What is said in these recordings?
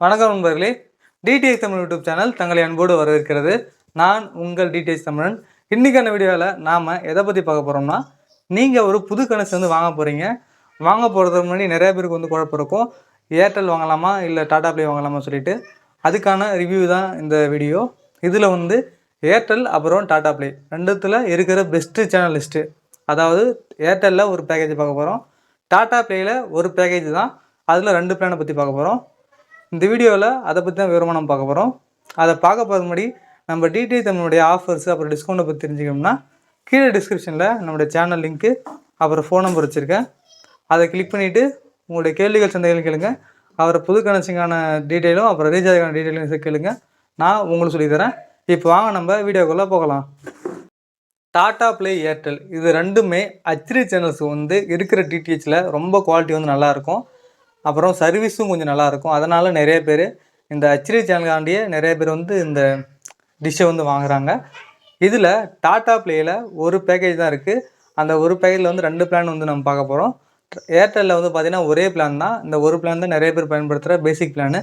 வணக்கம் நண்பர்களே. DTH Tamil YouTube channel தங்களை அன்போடு வரவேற்கிறது. நான் உங்கள் டிடிஎச் தமிழன். இன்றைக்கான வீடியோவில் நாம் எதை பற்றி பார்க்க போகிறோம்னா நீங்கள் ஒரு புது கணக்கு வந்து வாங்க போகிறீங்க வாங்க போகிறதுக்கு முன்னாடி நிறைய பேருக்கு வந்து குழப்பம் இருக்கும். ஏர்டெல் வாங்கலாமா? இல்லை டாடா ப்ளே வாங்கலாமா சொல்லிட்டு அதுக்கான ரிவ்யூ தான் இந்த வீடியோ இதில் வந்து ஏர்டெல் அப்புறம் டாடா ப்ளே ரெண்டுத்தில் இருக்கிற பெஸ்ட்டு சேனல் லிஸ்ட்டு அதாவது ஏர்டெல்லில் ஒரு பேக்கேஜ் பார்க்க போகிறோம் டாடா ப்ளேயில் ஒரு பேக்கேஜ் தான். அதில் ரெண்டு பிளானை பற்றி பார்க்க போகிறோம் இந்த வீடியோவில் அதை பற்றி தான் விவரமாக நம்ம பார்க்க போகிறோம் அதை பார்க்க போகிறது முன்னாடி நம்ம டிடிஐ தமிழுடைய ஆஃபர்ஸ் அப்புறம் டிஸ்கவுண்ட்டை பற்றி தெரிஞ்சுக்கணும்னா கீழே டிஸ்கிரிப்ஷனில் நம்மளுடைய சேனல் லிங்க்கு அப்புறம் ஃபோன் நம்பர் வச்சுருக்கேன். அதை கிளிக் பண்ணிவிட்டு உங்களுடைய கேள்விகள் சந்தைகள் கேளுங்க. அவரை புது கனெக்ஷனுக்கான டீட்டெயிலும் அப்புறம் ரீசார்ஜுக்கான டீட்டெயிலும் கேளுங்க. நான் உங்களுக்கு சொல்லித்தரேன் இப்போ வாங்க நம்ம வீடியோக்குள்ளே போகலாம். டாடா ப்ளே ஏர்டெல் இது ரெண்டுமே ஹச்டி சேனல்ஸ் வந்து இருக்கிற டிடிஹெச்சில் ரொம்ப குவாலிட்டி வந்து நல்லாயிருக்கும் அப்புறம் சர்வீஸும் கொஞ்சம் நல்லாயிருக்கும். அதனால் நிறைய பேர் இந்த ஹெச்டி சேனல்காண்டியே நிறைய பேர் வந்து இந்த டிஷ்ஷை வந்து வாங்குறாங்க. இதில் டாடா ப்ளேயில் ஒரு பேக்கேஜ் தான் இருக்குது அந்த ஒரு பேக்கேஜில் வந்து ரெண்டு பிளான் வந்து நம்ம பார்க்க போகிறோம் ஏர்டெல்லில் வந்து பார்த்திங்கன்னா ஒரே பிளான் தான். இந்த ஒரு பிளான் தான் நிறைய பேர் பயன்படுத்துகிற பேசிக் பிளானு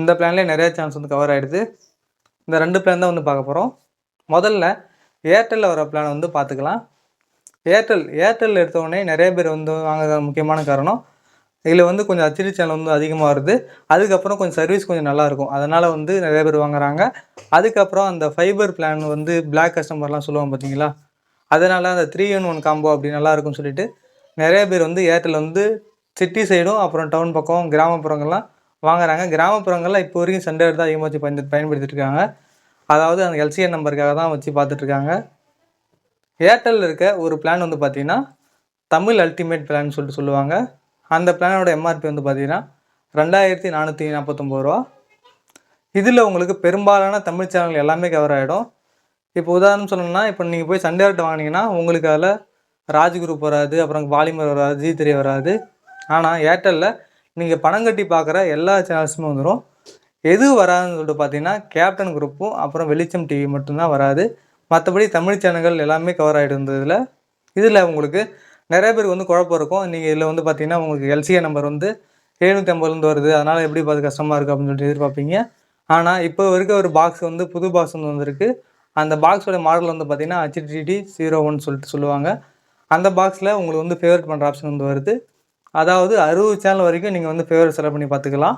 இந்த பிளான்லேயே நிறைய சேனல்ஸ் வந்து கவர் ஆகிடுது இந்த ரெண்டு பிளான் தான் வந்து பார்க்க போகிறோம் முதல்ல ஏர்டெல்லில் வர பிளான் வந்து பார்த்துக்கலாம். ஏர்டெல் ஏர்டெல் எடுத்தோடனே நிறைய பேர் வந்து வாங்குற முக்கியமான காரணம். இதில் வந்து கொஞ்சம் அச்சிடி சேனல் வந்து அதிகமாக வருது. அதுக்கப்புறம் கொஞ்சம் சர்வீஸ் கொஞ்சம் நல்லாயிருக்கும் அதனால் வந்து நிறைய பேர் வாங்குறாங்க. அதுக்கப்புறம் அந்த ஃபைபர் பிளான் வந்து பிளாக் கஸ்டமர்லாம் சொல்லுவாங்க பார்த்தீங்களா அதனால் அந்த த்ரீ இன் ஒன் காம்போ அப்படி நல்லா இருக்கும்னு சொல்லிட்டு நிறைய பேர் வந்து ஏர்டெல் வந்து சிட்டி சைடும் அப்புறம் டவுன் பக்கம் கிராமப்புறங்கள்லாம் வாங்குறாங்க. கிராமப்புறங்கள்லாம் இப்போ வரைக்கும் சண்டே தான் அதிகமாக வச்சு பயன் பயன்படுத்திட்டு இருக்காங்க. அதாவது அந்த எல்சிஎன் நம்பருக்காக தான் வச்சு பார்த்துட்ருக்காங்க ஏர்டெல்லில் இருக்க ஒரு பிளான் வந்து பார்த்திங்கன்னா தமிழ் அல்டிமேட் பிளான் சொல்லிட்டு சொல்லுவாங்க. அந்த பிளானோட எம்ஆர்பி வந்து பார்த்தீங்கன்னா ரெண்டாயிரத்தி நானூற்றி நாற்பத்தொம்பது ரூபா. இதில் உங்களுக்கு பெரும்பாலான தமிழ் சேனல் எல்லாமே கவர் ஆகிடும் இப்போ உதாரணம் சொல்லணும்னா இப்போ நீங்கள் போய் சண்டே ஆர்ட் வாங்கினீங்கன்னா உங்களுக்கு அதில் ராஜ் குரூப் வராது அப்புறம் வாலிமர் வராது ஜி த்ரீ வராது. ஆனால் ஏர்டெல்லில் நீங்கள் பணம் கட்டி பார்க்குற எல்லா சேனல்ஸுமே வந்துடும் எது வராதுன்னு சொல்லிட்டு பார்த்தீங்கன்னா கேப்டன் குரூப்பும் அப்புறம் வெளிச்சம் டிவி மட்டும்தான் வராது. மற்றபடி தமிழ் சேனல்கள் எல்லாமே கவர் ஆகிட்டு இருந்ததில் இதில் உங்களுக்கு நிறைய பேருக்கு வந்து குழப்பம் இருக்கும். நீங்கள் இதில் வந்து பார்த்தீங்கன்னா உங்களுக்கு எல்சிஏ நம்பர் வந்து எழுநூற்றி ஐம்பதுலேருந்து வருது. அதனால் எப்படி பார்த்து கஷ்டமாக இருக்குது அப்படின்னு சொல்லிட்டு எதிர்பார்ப்பீங்க. ஆனால் இப்போ இருக்க ஒரு பாக்ஸ் வந்து புது பாக்ஸ் வந்து வந்திருக்கு. அந்த பாக்ஸோட மாடல் வந்து பார்த்தீங்கன்னா ஹெச்டிடி ஜீரோ ஒன் சொல்லிட்டு சொல்லுவாங்க. அந்த பாக்ஸில் உங்களுக்கு வந்து ஃபேவரட் பண்ணுற ஆப்ஷன் வந்து வருது. அதாவது அறுபது சேனல் வரைக்கும் நீங்கள் வந்து ஃபேவரட் செலக்ட் பண்ணி பார்த்துக்கலாம்.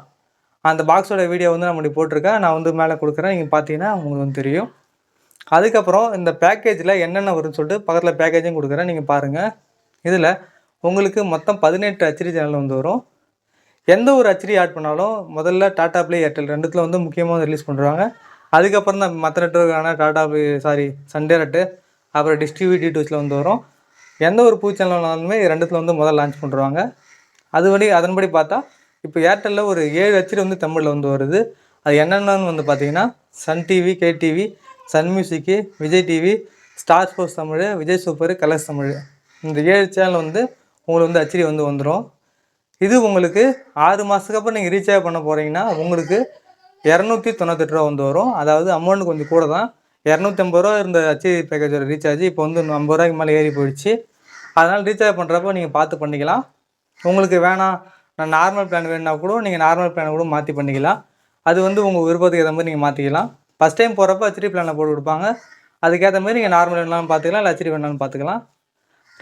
அந்த பாக்ஸோட வீடியோ வந்து நான் போட்டிருக்கேன். நான் வந்து மேலே கொடுக்குறேன். நீங்கள் பார்த்தீங்கன்னா உங்களுக்கு வந்து தெரியும். அதுக்கப்புறம் இந்த பேக்கேஜில் என்னென்ன வரும்னு சொல்லிட்டு பக்கத்தில் பேக்கேஜும் கொடுக்குறேன். நீங்கள் பாருங்கள் இதில் உங்களுக்கு மொத்தம் பதினெட்டு அச்சடி சேனல் வந்து வரும். எந்த ஒரு அச்சடி ஆட் பண்ணாலும் முதல்ல டாடா ப்ளே ஏர்டெல் ரெண்டுத்தில் வந்து முக்கியமாக வந்து ரிலீஸ் பண்ணுறாங்க அதுக்கப்புறம் தான் மற்ற நெட்ஒர்க்கான Tata play sorry Sunday red அப்புறம் டிஸ்ட்ரிபியூட்டி டூஸில் வந்து வரும். எந்த ஒரு பூ சேனல் ரெண்டுத்தில் வந்து முதல் லான்ச் பண்ணுறாங்க அதுபடி அதன்படி பார்த்தா இப்போ ஏர்டெல்லில் ஒரு ஏழு அச்சடி வந்து தமிழில் வந்து வருது. அது என்னென்னு வந்து பார்த்தீங்கன்னா Sun TV KTV Sun music Vijay TV Star Sports Tamil Vijay Super Colors Tamil. இந்த ஏழு சேனல் வந்து உங்களுக்கு வந்து அச்சடி வந்து வந்துடும் இது உங்களுக்கு ஆறு மாதத்துக்கு அப்புறம் நீங்கள் ரீசார்ஜ் பண்ண போகிறீங்கன்னா உங்களுக்கு இரநூத்தி தொண்ணூத்தெட்டு ரூபா வந்து வரும். அதாவது அமௌண்ட் கொஞ்சம் கூட தான். இரநூத்தி ஐம்பது ரூபா இருந்த அச்சடி பேக்கேஜோட ரீசார்ஜ் இப்போ வந்து ஐம்பது ரூபாய்க்கு மேலே ஏறி போயிடுச்சு. அதனால் ரீசார்ஜ் பண்ணுறப்ப நீங்கள் பார்த்து பண்ணிக்கலாம். உங்களுக்கு வேணாம். நான் நார்மல் பிளான் வேணுன்னா கூட நீங்கள் நார்மல் பிளானை கூட மாற்றி பண்ணிக்கலாம். அது வந்து உங்கள் விருப்பத்துக்கு ஏற்ற மாதிரி நீங்கள் மாற்றிக்கலாம் ஃபஸ்ட் டைம் போகிறப்ப ஹெச்டி பிளானை போட்டு கொடுப்பாங்க. அதுக்கேற்ற மாதிரி நீங்கள் நார்மல் வேணாலும் பார்த்துக்கலாம். இல்லை ஹெச்டி வேணாலும் பார்த்துக்கலாம்.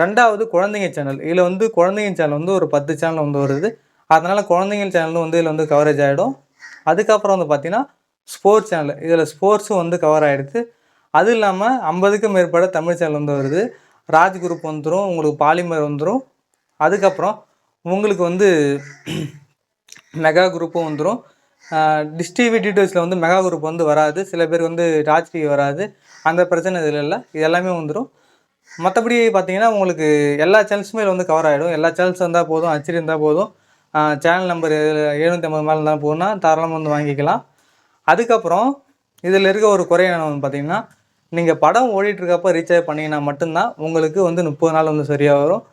ரெண்டாவது குழந்தைங்க சேனல் இதில் வந்து குழந்தைங்க சேனல் வந்து ஒரு பத்து சேனல் வந்து வருது. அதனால் குழந்தைங்க சேனலும் வந்து இதில் வந்து கவரேஜ் ஆகிடும் அதுக்கப்புறம் வந்து பார்த்திங்கன்னா ஸ்போர்ட்ஸ் சேனல் இதில் ஸ்போர்ட்ஸும் வந்து கவர் ஆகிடுது அது இல்லாமல் ஐம்பதுக்கும் மேற்பட்ட தமிழ் சேனல் வந்து வருது. ராஜ் குரூப் வந்துடும் உங்களுக்கு பாலிமர் வந்துடும் அதுக்கப்புறம் உங்களுக்கு வந்து மெகா குரூப்பும் வந்துடும் டிஸ்டிவி டீட்டெயில்ஸில் வந்து மெகா குரூப் வந்து வராது. சில பேர் வந்து ராஜ் டிவி வராது. அந்த பிரச்சனை இதில் இல்லை. இது எல்லாமே வந்துடும் மற்றபடி பார்த்தீங்கன்னா உங்களுக்கு எல்லா சேனல்ஸுமே இதில் வந்து கவர் ஆகிடும் எல்லா சேனல்ஸ் இருந்தால் போதும் அச்சடி இருந்தால் போதும். சேனல் நம்பர் எழுநூற்றி ஐம்பது மேலே இருந்தால் போதும்னா தாராளமாக வந்து வாங்கிக்கலாம். அதுக்கப்புறம் இதில் இருக்க ஒரு குறை என்ன வந்து பார்த்தீங்கன்னா நீங்கள் படம் ஓடிட்டுருக்கப்போ ரீசார்ஜ் பண்ணிங்கன்னா மட்டும்தான் உங்களுக்கு வந்து முப்பது நாள் வந்து சரியாக வரும்.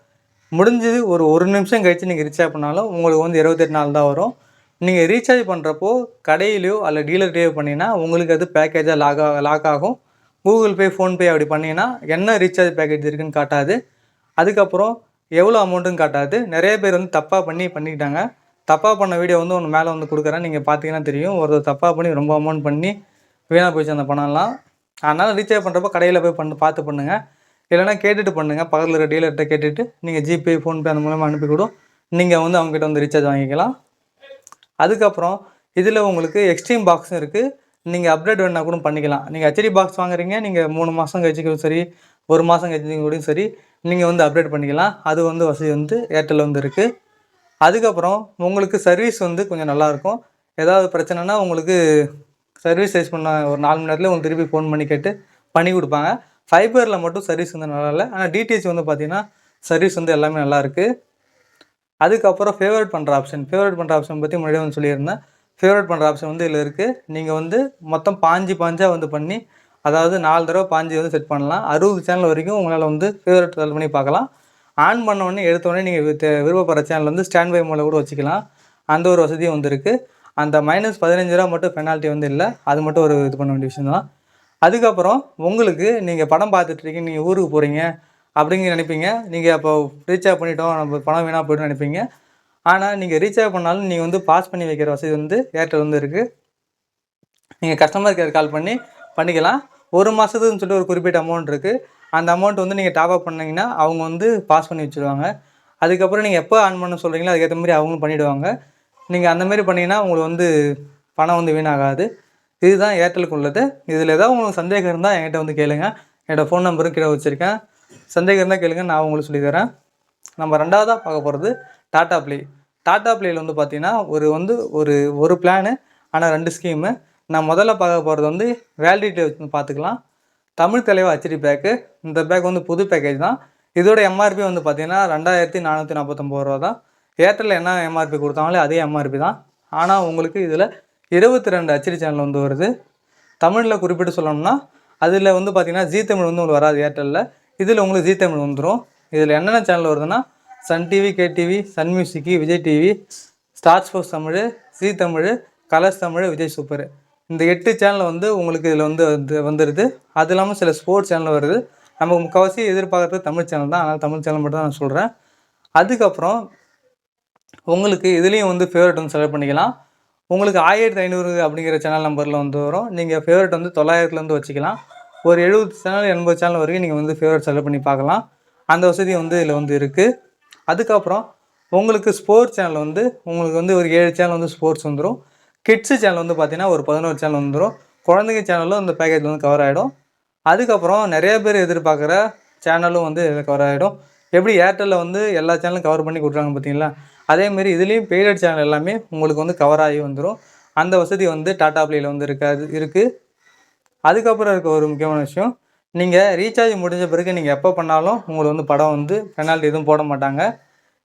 முடிஞ்சது ஒரு ஒரு நிமிஷம் கழித்து நீங்கள் ரீசார்ஜ் பண்ணாலும் உங்களுக்கு வந்து இருபத்தெட்டு நாள் தான் வரும். நீங்கள் ரீசார்ஜ் பண்ணுறப்போ கடையிலையோ அல்ல டீலர்கிட்டையோ பண்ணிங்கன்னா உங்களுக்கு அது பேக்கேஜாக லாக் லாக் ஆகும். கூகுள் பே ஃபோன்பே அப்படி பண்ணிங்கன்னா என்ன ரீசார்ஜ் பேக்கேஜ் இருக்குன்னு காட்டாது. அதுக்கப்புறம் எவ்வளோ அமௌண்ட்டுன்னு காட்டாது. நிறைய பேர் வந்து தப்பாக பண்ணி பண்ணிக்கிட்டாங்க. தப்பாக பண்ண வீடியோ வந்து ஒன்று மேலே வந்து கொடுக்குறேன். நீங்கள் பார்த்தீங்கன்னா தெரியும். ஒருத்தர் தப்பாக பண்ணி ரொம்ப அமௌண்ட் பண்ணி வீணாக போயிடுச்சு அந்த பணம்லாம் அதனால் ரீசார்ஜ் பண்ணுறப்ப கடையில் போய் பண்ணு பார்த்து பண்ணுங்கள் இல்லைனா கேட்டுட்டு பண்ணுங்கள் பக்கத்தில் இருக்கிற டீலர்கிட்ட கேட்டுட்டு நீங்கள் ஜிபே ஃபோன்பே அந்த மூலமாக அனுப்பி கூட. நீங்கள் வந்து அவங்ககிட்ட வந்து ரீசார்ஜ் வாங்கிக்கலாம். அதுக்கப்புறம் இதில் உங்களுக்கு எக்ஸ்ட்ரீம் பாக்ஸும் இருக்குது நீங்கள் அப்டேட் வேணா கூட பண்ணிக்கலாம். நீங்கள் ஹெச்டி பாக்ஸ் வாங்குறீங்க நீங்கள் மூணு மாதம் கழிச்சிக்கும் சரி ஒரு மாதம் கழிச்சிக்கும் கூடயும் சரி நீங்கள் வந்து அப்டேட் பண்ணிக்கலாம். அது வந்து வசதி வந்து ஏர்டெல் வந்து இருக்குது அதுக்கப்புறம் உங்களுக்கு சர்வீஸ் வந்து கொஞ்சம் நல்லாயிருக்கும் ஏதாவது பிரச்சனைனா உங்களுக்கு சர்வீஸ் சைஸ் பண்ண ஒரு நாலு மணி நேரத்தில் உங்களுக்கு திருப்பி ஃபோன் பண்ணி கேட்டு பண்ணி கொடுப்பாங்க. ஃபைபரில் மட்டும் சர்வீஸ் வந்து நல்லா இல்லை. ஆனால் டிடிஹெச் வந்து பார்த்தீங்கன்னா சர்வீஸ் வந்து எல்லாமே நல்லா இருக்குது அதுக்கப்புறம் ஃபேவரட் பண்ணுற ஆப்ஷன் ஃபேவரட் பண்ணுற ஆப்ஷன் பற்றி முன்னாடியே வந்து சொல்லியிருந்தேன். ஃபேவரட் பண்ணுற ஆப்ஷன் வந்து இதில் இருக்குது நீங்கள் வந்து மொத்தம் பாஞ்சு பாஞ்சாக வந்து பண்ணி அதாவது நாலு தடவை பாஞ்சு வந்து செட் பண்ணலாம். அறுபது சேனல் வரைக்கும் உங்களால் வந்து ஃபேவரட் செல் பண்ணி பார்க்கலாம். ஆன் பண்ண உடனே நீங்கள் விருப்பப்படுற சேனல் வந்து ஸ்டாண்ட் பை மூலம் கூட வச்சுக்கலாம். அந்த ஒரு வசதியும் வந்து இருக்குது அந்த மைனஸ் பதினஞ்சு ரூபா மட்டும் பெனால்ட்டி வந்து இல்லை. அது மட்டும் ஒரு இது பண்ண வேண்டிய விஷயம் தான். அதுக்கப்புறம் உங்களுக்கு நீங்கள் படம் பார்த்துட்ருக்கீங்க நீங்கள் ஊருக்கு போகிறீங்க அப்படிங்க நினைப்பீங்க. நீங்கள் அப்போ ரீசார்ஜ் பண்ணிட்டோம் நம்ம பணம் வீணாக போய்ட்டு நினைப்பீங்க. ஆனால் நீங்கள் ரீசார்ஜ் பண்ணாலும் நீங்கள் வந்து பாஸ் பண்ணி வைக்கிற வசதி வந்து ஏர்டெல் வந்து இருக்குது நீங்கள் கஸ்டமர் கேர் கால் பண்ணி பண்ணிக்கலாம். ஒரு மாதத்துக்குன்னு சொல்லிட்டு ஒரு குறிப்பிட்ட அமௌண்ட் இருக்குது அந்த அமௌண்ட் வந்து நீங்கள் டாப் அப் பண்ணிங்கன்னா அவங்க வந்து பாஸ் பண்ணி வச்சுருவாங்க. அதுக்கப்புறம் நீங்கள் எப்போ ஆன் பண்ண சொல்கிறீங்களோ அதுக்கேற்ற மாதிரி அவங்களும் பண்ணிவிடுவாங்க நீங்கள் அந்தமாரி பண்ணிங்கன்னா உங்களுக்கு வந்து பணம் வந்து வீணாகாது. இதுதான் ஏர்டெலுக்கு உள்ளது. இதில் ஏதாவது உங்களுக்கு சந்தேகம் இருந்தால் என்கிட்ட வந்து கேளுங்க. என்னோடய ஃபோன் நம்பரும் கீழே வச்சுருக்கேன். சந்தேகம் இருந்தால் கேளுங்க நான் உங்களுக்கு சொல்லித்தரேன் நம்ம ரெண்டாவதாக பார்க்க போகிறது டாட்டா ப்ளே டாட்டா பிளேயில் வந்து பார்த்தீங்கன்னா ஒரு வந்து ஒரு ஒரு பிளானு ஆனால் ரெண்டு ஸ்கீமு நான் முதல்ல பார்க்க போகிறது வந்து வேலிடிட்டி வச்சு பார்த்துக்கலாம் தமிழ் தலைவா ஹெச்டி பேக்கு இந்த பேக் வந்து புது பேக்கேஜ் தான். இதோட எம்ஆர்பி வந்து பார்த்தீங்கன்னா ரெண்டாயிரத்தி நானூற்றி நாற்பத்தொம்பது ரூபா தான். ஏர்டெல் என்ன எம்ஆர்பி கொடுத்தாங்களோ அதே எம்ஆர்பி தான். ஆனால் உங்களுக்கு இதில் இருபத்தி ரெண்டு ஹெச்டி சேனல் வந்து வருது. தமிழில் குறிப்பிட்டு சொல்லணும்னா அதில் வந்து பார்த்திங்கன்னா ஜி தமிழ் வந்து உங்களுக்கு வராது ஏர்டெல்லில் இதில் உங்களுக்கு ஜி தமிழ் வந்துடும் இதில் என்னென்ன சேனல் வருதுன்னா Sun TV K TV Sun music Vijay TV Star Sports Tamil Zee Tamil Colors Tamil Vijay Super. இந்த எட்டு சேனல் வந்து உங்களுக்கு இதில் வந்து வந்து வந்துடுது அது இல்லாமல் சில ஸ்போர்ட்ஸ் சேனல் வருது. நம்ம முக்கால்வாசி எதிர்பார்க்குறது தமிழ் சேனல் தான். அதனால் தமிழ் சேனல் மட்டும் தான் நான் சொல்கிறேன் அதுக்கப்புறம் உங்களுக்கு இதுலேயும் வந்து ஃபேவரட் வந்து செலக்ட் பண்ணிக்கலாம். உங்களுக்கு ஆயிரத்தி ஐநூறு அப்படிங்கிற சேனல் நம்பரில் வந்து வரும். நீங்கள் ஃபேவரட் வந்து தொள்ளாயிரத்துலேருந்து வச்சுக்கலாம். ஒரு எழுபது சேனல் எண்பது சேனல் வரைக்கும் நீங்கள் வந்து ஃபேவரட் செலக்ட் பண்ணி பார்க்கலாம். அந்த வசதி வந்து இதில் வந்து இருக்குது அதுக்கப்புறம் உங்களுக்கு ஸ்போர்ட்ஸ் சேனல் வந்து உங்களுக்கு வந்து ஒரு ஏழு சேனல் வந்து ஸ்போர்ட்ஸ் வந்துடும் கிட்ஸு சேனல் வந்து பார்த்திங்கன்னா ஒரு பதினோரு சேனல் வந்துடும் குழந்தைங்க சேனலும் இந்த பேக்கேஜில் வந்து கவர் ஆகிடும் அதுக்கப்புறம் நிறைய பேர் எதிர்பார்க்குற சேனலும் வந்து இதில் கவர் ஆகிடும் எப்படி ஏர்டெல்லில் வந்து எல்லா சேனலும் கவர் பண்ணி கொடுக்குறாங்க பார்த்தீங்களா அதேமாரி இதுலேயும் பெய்டட் சேனல் எல்லாமே உங்களுக்கு வந்து கவர் ஆகி வந்துடும் அந்த வசதி வந்து டாடா பிளேயில் வந்து இருக்காது இருக்குது அதுக்கப்புறம் இருக்க ஒரு முக்கியமான விஷயம் நீங்கள் ரீசார்ஜ் முடிஞ்ச பிறகு நீங்கள் எப்போ பண்ணாலும் உங்களுக்கு வந்து படம் வந்து பெனால்ட்டி எதுவும் போட மாட்டாங்க.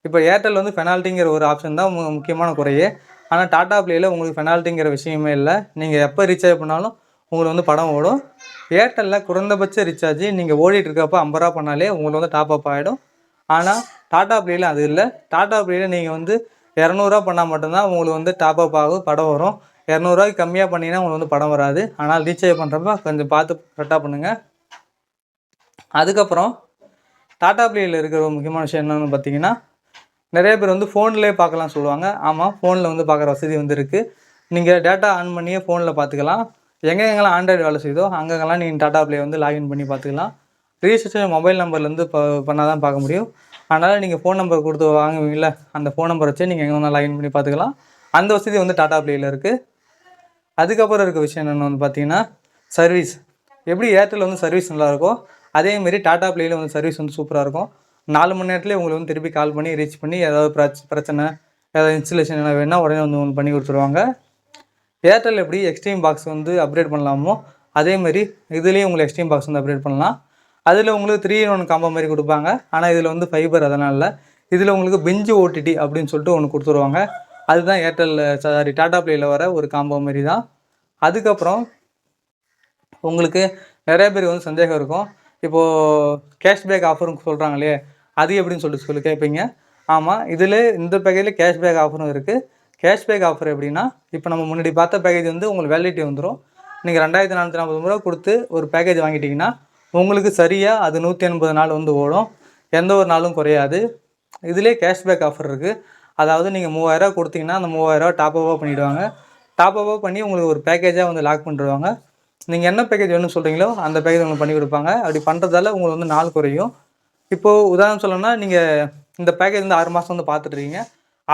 இப்போ ஏர்டெல் வந்து பெனால்ட்டிங்கிற ஒரு ஆப்ஷன் தான் முக்கியமான குறையே. ஆனால் டாடா ப்ளேயில் உங்களுக்கு பெனால்ட்டிங்கிற விஷயமே இல்லை. நீங்கள் எப்போ ரீசார்ஜ் பண்ணாலும் உங்களுக்கு வந்து படம் ஓடும். ஏர்டெல்லில் குறைந்தபட்ச ரீசார்ஜ் நீங்கள் ஓடிட்டு இருக்கப்போ ஐம்பது ரூபா பண்ணாலே உங்களுக்கு வந்து டாப் அப் ஆகிடும் ஆனால் டாடா ப்ளேயில் அது இல்லை. டாடா ப்ளேயில் நீங்கள் வந்து இரநூறுவா பண்ணால் மட்டும்தான் உங்களுக்கு வந்து டாப் அப் ஆகும் படம் வரும். இரநூறுவாய்க்கு கம்மியாக பண்ணிங்கன்னா உங்களுக்கு வந்து படம் வராது. ஆனால் ரீசார்ஜ் பண்ணுறப்ப கொஞ்சம் பார்த்து கரெக்டாக பண்ணுங்கள் அதுக்கப்புறம் டாடா ப்ளேயில் இருக்கிற ஒரு முக்கியமான விஷயம் என்னென்னு பார்த்தீங்கன்னா நிறைய பேர் வந்து ஃபோன்லேயே பார்க்கலாம் சொல்லுவாங்க. ஆமாம் ஃபோனில் வந்து பார்க்குற வசதி வந்து இருக்குது நீங்கள் டேட்டா ஆன் பண்ணியே ஃபோனில் பார்த்துக்கலாம். எங்கே எங்கெல்லாம் ஆண்ட்ராய்டு வேலை செய்யுதோ அங்கங்கெல்லாம் நீங்கள் டாட்டா ப்ளே வந்து லாகின் பண்ணி பார்த்துக்கலாம். ரிஜிஸ்ட்ரேஷன் மொபைல் நம்பர்லேருந்து ப பண்ணால் தான் பார்க்க முடியும். அதனால் நீங்கள் ஃபோன் நம்பர் கொடுத்து வாங்குவீங்கள அந்த ஃபோன் நம்பர் வச்சு நீங்கள் எங்கே வேணால் லாகின் பண்ணி பார்த்துக்கலாம். அந்த வசதி வந்து டாடா ப்ளேயில் இருக்குது அதுக்கப்புறம் இருக்க விஷயம் என்னென்னு வந்து பார்த்தீங்கன்னா சர்வீஸ் எப்படி ஏர்டெல் வந்து சர்வீஸ் நல்லாயிருக்கோ அதேமாரி டாடா ப்ளேயில் வந்து சர்வீஸ் வந்து சூப்பராக இருக்கும். நாலு மணி நேரத்துலேயே உங்களுக்கு வந்து திருப்பி கால் பண்ணி ரீச் பண்ணி ஏதாவது பிரச் பிரச்சனை ஏதாவது இன்ஸ்டலேஷன் என்ன வேணால் உடனே வந்து ஒன்று பண்ணி கொடுத்துருவாங்க. ஏர்டெல் எப்படி எக்ஸ்ட்ரீம் பாக்ஸ் வந்து அப்டேட் பண்ணலாமோ அதேமாரி இதுலேயும் உங்களுக்கு எக்ஸ்ட்ரீம் பாக்ஸ் வந்து அப்டேட் பண்ணலாம். அதில் உங்களுக்கு த்ரீ இன் ஒன் காம்போ மாதிரி கொடுப்பாங்க. ஆனால் இதில் வந்து ஃபைபர் அதனால் இல்லை. இதில் உங்களுக்கு பெஞ்சு ஓடிடி அப்படின்னு சொல்லிட்டு ஒன்று கொடுத்துருவாங்க. அதுதான் ஏர்டெல்லில் சாரி டாடா ப்ளேயில் வர ஒரு காம்போ மாதிரி தான் அதுக்கப்புறம் உங்களுக்கு நிறைய பேர் வந்து சந்தேகம் இருக்கும். இப்போது கேஷ்பேக் ஆஃபரும் சொல்கிறாங்க இல்லையே அது எப்படின்னு சொல்லிட்டு சொல்லி கேட்பீங்க ஆமாம் இதில் இந்த பேக்கேஜில் கேஷ்பேக் ஆஃபரும் இருக்குது கேஷ்பேக் ஆஃபர் எப்படின்னா இப்போ நம்ம முன்னாடி பார்த்த பேக்கேஜ் வந்து உங்களுக்கு வேலிடிட்டி வந்துடும் நீங்கள் ரெண்டாயிரத்தி நானூற்றி நாற்பது ரூபா கொடுத்து ஒரு பேக்கேஜ் வாங்கிட்டிங்கன்னா உங்களுக்கு சரியாக அது நூற்றி எண்பது நாள் வந்து ஓடும். எந்த ஒரு நாளும் குறையாது. இதிலே கேஷ்பேக் ஆஃபர் இருக்குது அதாவது நீங்கள் மூவாயிரரூவா கொடுத்தீங்கன்னா அந்த மூவாயிரரூவா டாப் அப்பாக பண்ணிவிடுவாங்க டாப் அப்பாக பண்ணி உங்களுக்கு ஒரு பேக்கேஜாக வந்து லாக் பண்ணிடுவாங்க. நீங்கள் என்ன பேக்கேஜ் வேணும்னு சொல்கிறீங்களோ அந்த பேக்கேஜ் உங்களுக்கு பண்ணி கொடுப்பாங்க. அப்படி பண்ணுறதால உங்களுக்கு வந்து நாள் குறையும். இப்போது உதாரணம் சொல்லணும்னா நீங்கள் இந்த பேக்கேஜ் வந்து ஆறு மாதம் வந்து பார்த்துட்ருக்கீங்க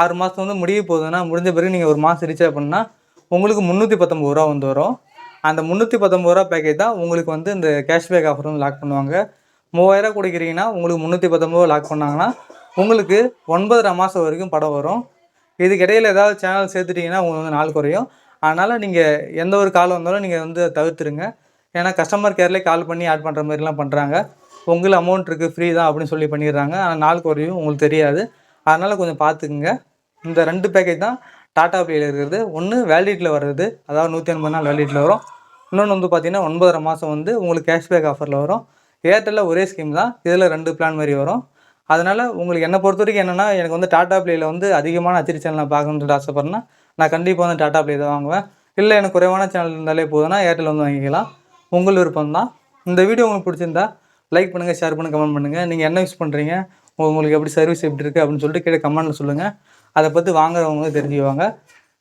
ஆறு மாதம் வந்து முடிய போகுதுன்னா முடிஞ்ச பிறகு நீங்கள் ஒரு மாதம் ரீசார்ஜ் பண்ணால் உங்களுக்கு முந்நூற்றி பத்தொம்பது ரூபா வந்து வரும். அந்த முந்நூற்றி பத்தொம்பது ரூபா பேக்கேஜ் தான் உங்களுக்கு வந்து இந்த கேஷ்பேக் ஆஃபர் வந்து லாக் பண்ணுவாங்க. மூவாயிரம் கொடுக்குறீங்கன்னா உங்களுக்கு முந்நூற்றி பத்தொம்பது ரூபா லாக் பண்ணாங்கன்னா உங்களுக்கு ஒன்பதரை மாதம் வரைக்கும் படம் வரும். இதுக்கு இடையில் ஏதாவது சேனல் சேர்த்துட்டிங்கன்னா உங்களுக்கு வந்து நாள் குறையும். அதனால் நீங்கள் எந்த ஒரு கால் வந்தாலும் நீங்கள் வந்து தவிர்த்துருங்க. ஏன்னா கஸ்டமர் கேர்லேயே கால் பண்ணி ஆட் பண்ணுற மாதிரிலாம் பண்ணுறாங்க உங்களுக்கு அமௌண்ட் இருக்குது ஃப்ரீ தான் அப்படின்னு சொல்லி பண்ணிடுறாங்க. ஆனால் நாள் குறையும் உங்களுக்கு தெரியாது. அதனால் கொஞ்சம் பார்த்துக்குங்க. இந்த ரெண்டு பேக்கேஜ் தான் டாடா ப்ளேயில் இருக்கிறது. ஒன்று வேலிடிட்டியில் வர்றது. அதாவது நூற்றி எண்பது நாள் வேலிடிட்டியில் வரும். இன்னொன்று வந்து பார்த்தீங்கன்னா ஒன்பதரை மாதம் வந்து உங்களுக்கு கேஷ்பேக் ஆஃபரில் வரும். ஏர்டெல்லில் ஒரே ஸ்கீம் தான். இதில் ரெண்டு பிளான் மாதிரி வரும். அதனால் உங்களுக்கு என்னை பொறுத்த வரைக்கும் என்னென்னா எனக்கு வந்து டாடா ப்ளேயில் வந்து அதிகமான அச்சிரி சேனல் நான் பார்க்கணுன்னு சொல்லிட்டு ஆசைப்பட்றேன்னா நான் கண்டிப்பாக வந்து டாடா ப்ளே தான் வாங்குவேன். இல்லை எனக்கு குறைவான சேனல் இருந்தாலே போதும்னா ஏர்டெல் வந்து வாங்கிக்கலாம். உங்கள் விருப்பம் தான். இந்த வீடியோ உங்களுக்கு பிடிச்சிருந்தா லைக் பண்ணுங்கள் ஷேர் பண்ணுங்கள் கமெண்ட் பண்ணுங்கள் நீங்கள் என்ன யூஸ் பண்ணுறீங்க உங்களுக்கு எப்படி சர்வீஸ் எப்படி இருக்குது அப்படின்னு சொல்லிட்டு கீழே கமெண்ட்டில் சொல்லுங்கள் அதை பற்றி வாங்குறவங்க தெரிஞ்சுக்குவாங்க.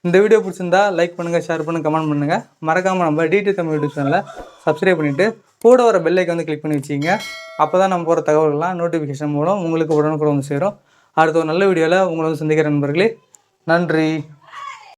இந்த வீடியோ பிடிச்சிருந்தா லைக் பண்ணுங்கள் ஷேர் பண்ணுங்கள் கமெண்ட் பண்ணுங்கள் மறக்காமல் நம்ம டிடி தமிழ் யூடியூப் சேனலை சப்ஸ்கிரைப் பண்ணிவிட்டு கூட வர பெல்லைக்கு வந்து கிளிக் பண்ணி வச்சிங்க அப்போ தான் நம்ம போகிற தகவல்கள்லாம் நோட்டிஃபிகேஷன் மூலம் உங்களுக்கு உடனுக்குடன் வந்து சேரும். அடுத்த ஒரு நல்ல வீடியோவில் உங்களை வந்து சந்திக்கிற நண்பர்களே நன்றி.